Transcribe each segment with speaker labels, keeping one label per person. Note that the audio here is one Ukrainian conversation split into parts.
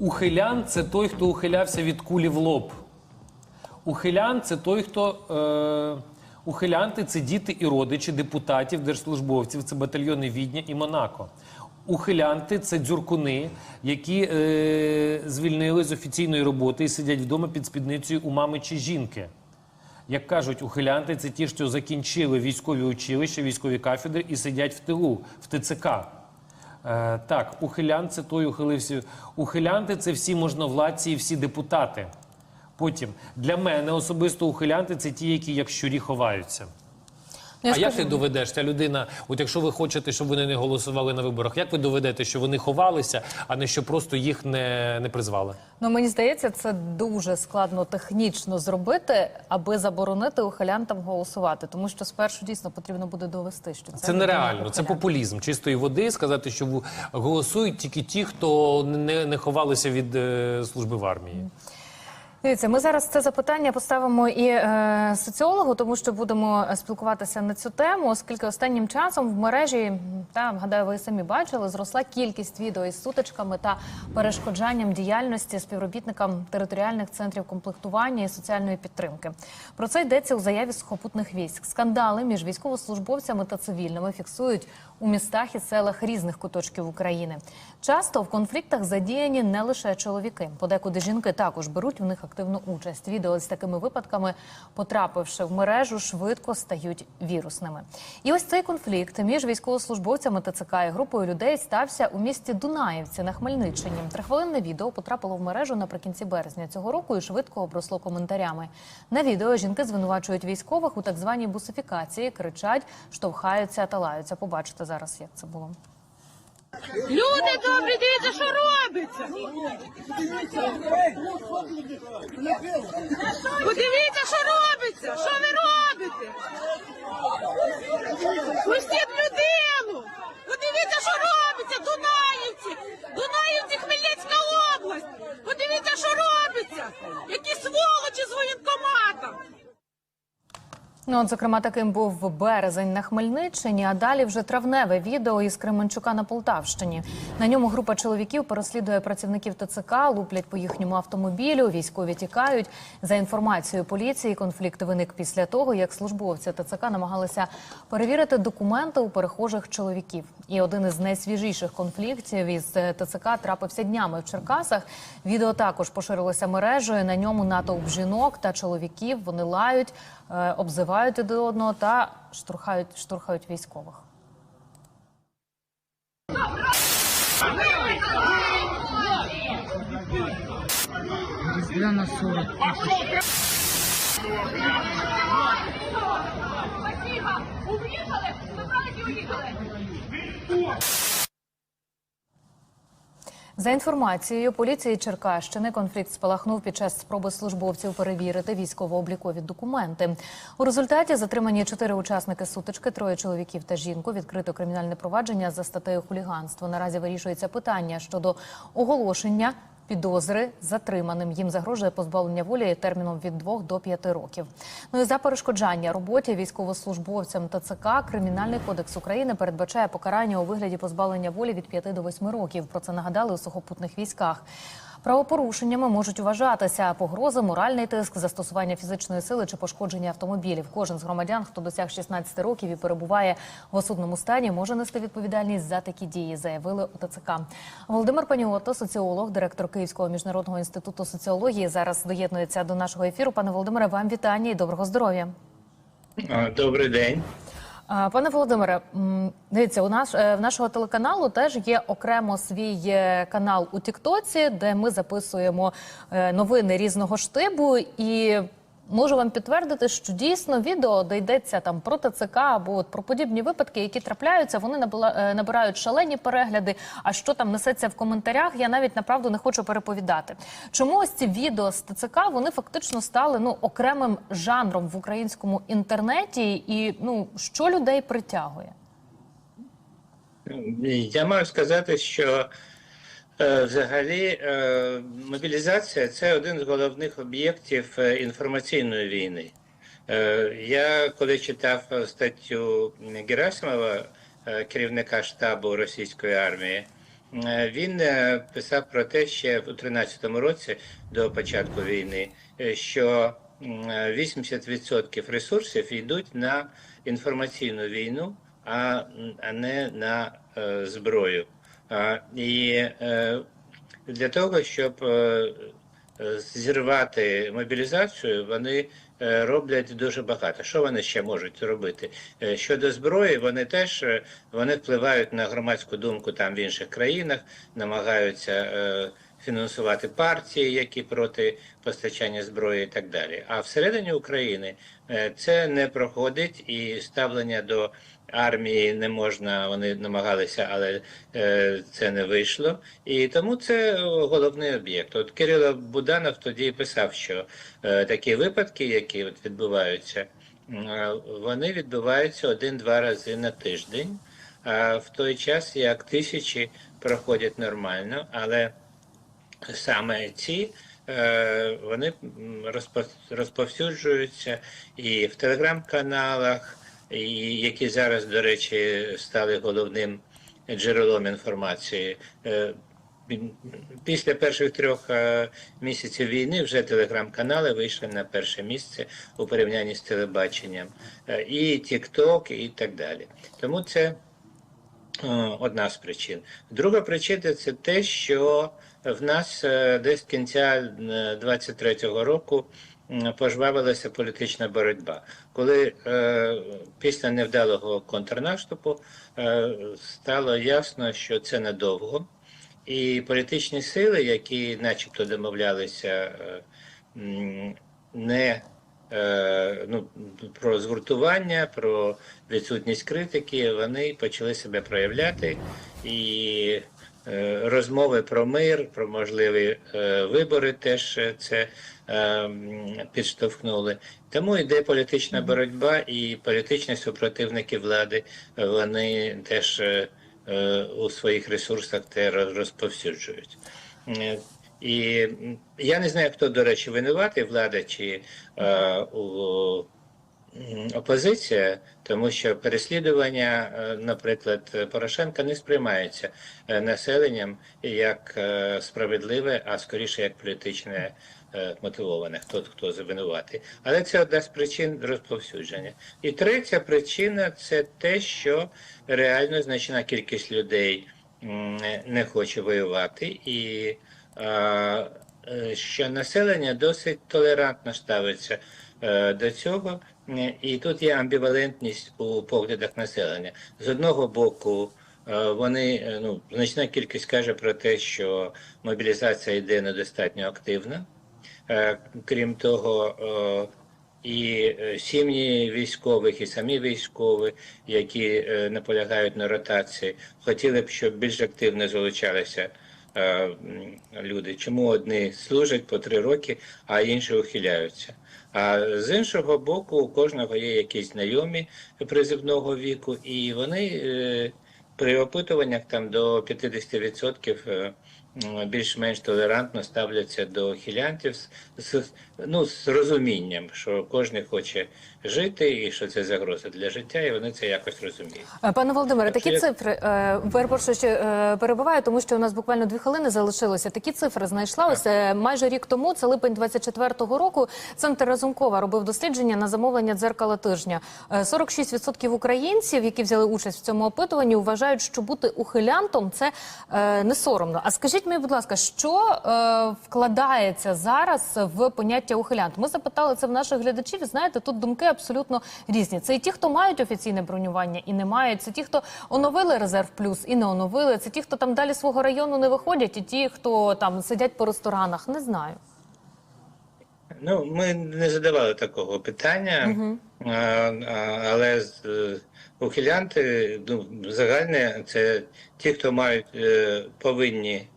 Speaker 1: Ухилян це той, хто ухилявся від кулі в лоб. Ухилян це той, хто. Е, ухилянти це діти і родичі депутатів, держслужбовців, це батальйони Відня і Монако. Ухилянти це дзюркуни, які е, звільнили з офіційної роботи і сидять вдома під спідницею у мами чи жінки. Як кажуть, ухилянти це ті, що закінчили військові училища, військові кафедри і сидять в тилу, в ТЦК. Е, так, ухилян це той ухилився. Ухилянти це всі можновладці і всі депутати. Потім для мене особисто ухилянти це ті, які як щурі ховаються.
Speaker 2: Я
Speaker 1: а як ти доведеш ця людина? От якщо ви хочете, щоб вони не голосували на виборах, як ви доведете, що вони ховалися, а не що просто їх не, не призвали?
Speaker 2: Ну мені здається, це дуже складно технічно зробити, аби заборонити ухилянтам голосувати. Тому що спершу дійсно потрібно буде довести, що це,
Speaker 1: Це нереально, це популізм чистої води. Сказати, що голосують тільки ті, хто не, не ховалися від е, служби в армії.
Speaker 2: Дивіться, ми зараз це запитання поставимо і е, соціологу, тому що будемо е, спілкуватися на цю тему, оскільки останнім часом в мережі та гадаю, ви самі бачили, зросла кількість відео із сутичками та перешкоджанням діяльності співробітникам територіальних центрів комплектування і соціальної підтримки. Про це йдеться у заяві сухопутних військ. Скандали між військовослужбовцями та цивільними фіксують у містах і селах різних куточків України. Часто в конфліктах задіяні не лише чоловіки, подекуди жінки також беруть в них активну участь. Відео з такими випадками, потрапивши в мережу, швидко стають вірусними. І ось цей конфлікт між військовослужбовцями ТЦК і групою людей стався у місті Дунаївці на Хмельниччині. Трихвилинне відео потрапило в мережу наприкінці березня цього року і швидко обросло коментарями. На відео жінки звинувачують військових у так званій бусифікації, кричать, штовхаються та лаються. Побачите зараз, як це було.
Speaker 3: Люди добрі, дивіться, що робиться. Подивіться, що робиться. Що ви робите? Пустіть людину. Подивіться, що робиться. Дунаївці. Дунаївці, Хмельницька область. Подивіться, що робиться. Які сволочі з воєнкоматом.
Speaker 2: Ну, от, зокрема, таким був березень на Хмельниччині, а далі вже травневе відео із Кременчука на Полтавщині. На ньому група чоловіків переслідує працівників ТЦК, луплять по їхньому автомобілю, військові тікають. За інформацією поліції, конфлікт виник після того, як службовці ТЦК намагалися перевірити документи у перехожих чоловіків. І один із найсвіжіших конфліктів із е, ТЦК трапився днями в Черкасах. Відео також поширилося мережею. На ньому натовп жінок та чоловіків. Вони лають, е, обзивають один одного та штурхають, штурхають військових.
Speaker 4: Різдвяна 40 тисяч.
Speaker 2: За інформацією поліції Черкащини, конфлікт спалахнув під час спроби службовців перевірити військово-облікові документи. У результаті затримані чотири учасники сутички, троє чоловіків та жінку. Відкрито кримінальне провадження за статтею хуліганство. Наразі вирішується питання щодо оголошення. Підозри затриманим їм загрожує позбавлення волі терміном від 2 до 5 років. Ну і за перешкоджання роботі військовослужбовцям ТЦК Кримінальний кодекс України передбачає покарання у вигляді позбавлення волі від 5 до 8 років. Про це нагадали у сухопутних військах. Правопорушеннями можуть вважатися погрози, моральний тиск, застосування фізичної сили чи пошкодження автомобілів. Кожен з громадян, хто досяг 16 років і перебуває в осудному стані, може нести відповідальність за такі дії, заявили у ТЦК. Володимир Паніотто, соціолог, директор Київського міжнародного інституту соціології, зараз доєднується до нашого ефіру. Пане Володимире, вам вітання і доброго здоров'я.
Speaker 5: Добрий день.
Speaker 2: Пане Володимире, дивіться, у нас е, в нашого телеканалу теж є окремо свій е, канал у Тіктоці, де ми записуємо е, новини різного штибу. І можу вам підтвердити, що дійсно відео, де йдеться там про ТЦК або от про подібні випадки, які трапляються, вони е, набирають шалені перегляди. А що там несеться в коментарях, я навіть направду не хочу переповідати. Чому ось ці відео з ТЦК вони фактично стали ну окремим жанром в українському інтернеті, і ну що людей притягує?
Speaker 5: Я маю сказати, що взагалі е, мобілізація це один з головних об'єктів е, інформаційної війни. Е, я коли читав е, статтю Герасимова, е, керівника штабу російської армії, Е, Він е, писав про те ще в 13-му році до початку війни, е, що м, е, 80% ресурсів йдуть на інформаційну війну, а, не на е, зброю. І е, для того, щоб е, зірвати мобілізацію, вони е, роблять дуже багато. Що вони ще можуть робити? Щодо зброї, вони теж вони впливають на громадську думку там в інших країнах, намагаються фінансувати партії, які проти постачання зброї і так далі. А всередині України е, це не проходить і ставлення до армії не можна, вони намагалися, але е, це не вийшло. І тому це головний об'єкт. От Кирило Буданов тоді писав, що е, такі випадки, які відбуваються, е, вони відбуваються один-два рази на тиждень. А в той час як тисячі проходять нормально, але саме ці е, вони розповсюджуються і в телеграм-каналах, які зараз, до речі, стали головним джерелом інформації. Е, Після перших трьох е, місяців війни вже телеграм-канали вийшли на перше місце у порівнянні з телебаченням, і TikTok, і так далі. Тому це одна з причин. Друга причина це те, що в нас е, десь кінця 23-го року м, пожвавилася політична боротьба. Коли е, після невдалого контрнаступу е, стало ясно, що це надовго, і політичні сили, які начебто домовлялися е, не е, ну, про згуртування, про відсутність критики, вони почали себе проявляти і е, розмови про мир, про можливі е, вибори теж це е, підштовхнули. Тому йде політична боротьба, і політичні супротивники влади вони теж е, у своїх ресурсах те розповсюджують. І я не знаю, хто, до речі, винуватий, влада чи е, у, опозиція, тому що переслідування, е, наприклад, Порошенка не сприймається е, населенням як е, справедливе, а скоріше як політичне мотивоване, хто хто завинуватий. Але це одна з причин розповсюдження. І третя причина це те, що реально значна кількість людей не хоче воювати, і що населення досить толерантно ставиться до цього. Е, І тут є амбівалентність у поглядах населення. З одного боку, е, вони е, ну, значна кількість каже про те, що мобілізація йде недостатньо активно. Е, Крім того, і сім'ї військових, і самі військові, які наполягають на ротації, хотіли б, щоб більш активно залучалися е, люди. Чому одні служать по три роки, а інші ухиляються? А з іншого боку, у кожного є якісь знайомі призивного віку, і вони е, при опитуваннях там до 50% е, м, більш-менш толерантно ставляться до хілянтів з, з, ну, з розумінням, що кожен хоче жити і що це загроза для життя, і вони це якось розуміють.
Speaker 2: Е, Пане Володимире, такі
Speaker 5: що
Speaker 2: цифри е, перепрошую, що е, перебуваю, тому що у нас буквально дві хвилини залишилося. Такі цифри знайшла ось е, майже рік тому. Це липень 24-го року. Центр Разумкова робив дослідження на замовлення дзеркала тижня. Е, 46% українців, які взяли участь в цьому опитуванні, вважають, що бути ухилянтом це е, не соромно. А скажіть мені, будь ласка, що е, вкладається зараз в поняття ухилянт? Ми запитали це в наших глядачів. і Знаєте, тут думки абсолютно різні. Це і ті, хто мають офіційне бронювання і не мають. Це ті, хто оновили резерв плюс і не оновили. Це ті, хто там далі свого району не виходять, і ті, хто там сидять по ресторанах. Не знаю.
Speaker 5: Ну, ми не задавали такого питання, а, а, але з- е, ухилянти ну, загальне це ті, хто мають е, повинні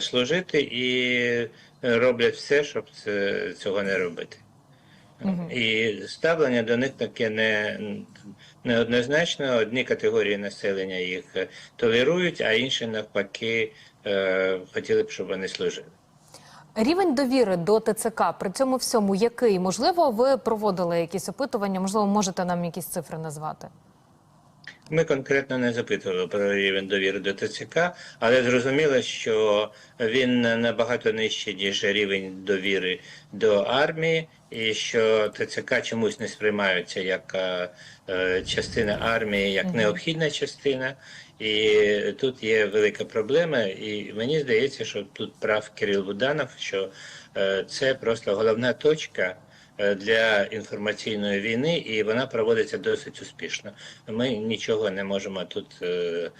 Speaker 5: служити і роблять все, щоб це, цього не робити. І ставлення до них таке не, неоднозначно. Одні категорії населення їх е, толерують, а інші навпаки е, хотіли б, щоб вони служили.
Speaker 2: Рівень довіри до ТЦК при цьому всьому який? Можливо, ви проводили якісь опитування? Можливо, можете нам якісь цифри назвати?
Speaker 5: Ми конкретно не запитували про рівень довіри до ТЦК, але зрозуміло, що він набагато нижчий, ніж рівень довіри до армії, і що ТЦК чомусь не сприймаються як е, е, частина армії, як необхідна частина. І тут є велика проблема, і мені здається, що тут прав Кирил Буданов, що е, це просто головна точка для інформаційної війни, і вона проводиться досить успішно. Ми нічого не можемо тут е,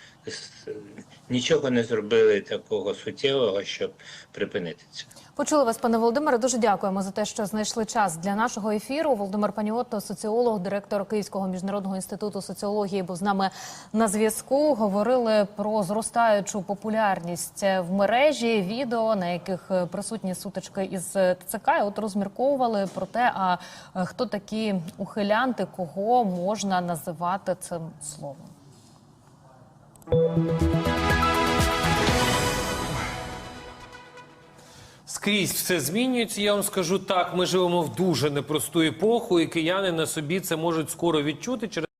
Speaker 5: нічого не зробили такого суттєвого, щоб припинити це.
Speaker 2: Почули вас, пане Володимире. Дуже дякуємо за те, що знайшли час для нашого ефіру. Володимир Паніотто, соціолог, директор Київського міжнародного інституту соціології, був з нами на зв'язку. Говорили про зростаючу популярність в мережі відео, на яких присутні сутички із ТЦК. І От розмірковували про те, а е, хто такі ухилянти, кого можна називати цим словом.
Speaker 1: Скрізь все змінюється. Я вам скажу так. Ми живемо в дуже непросту епоху, і кияни на собі це можуть скоро відчути через.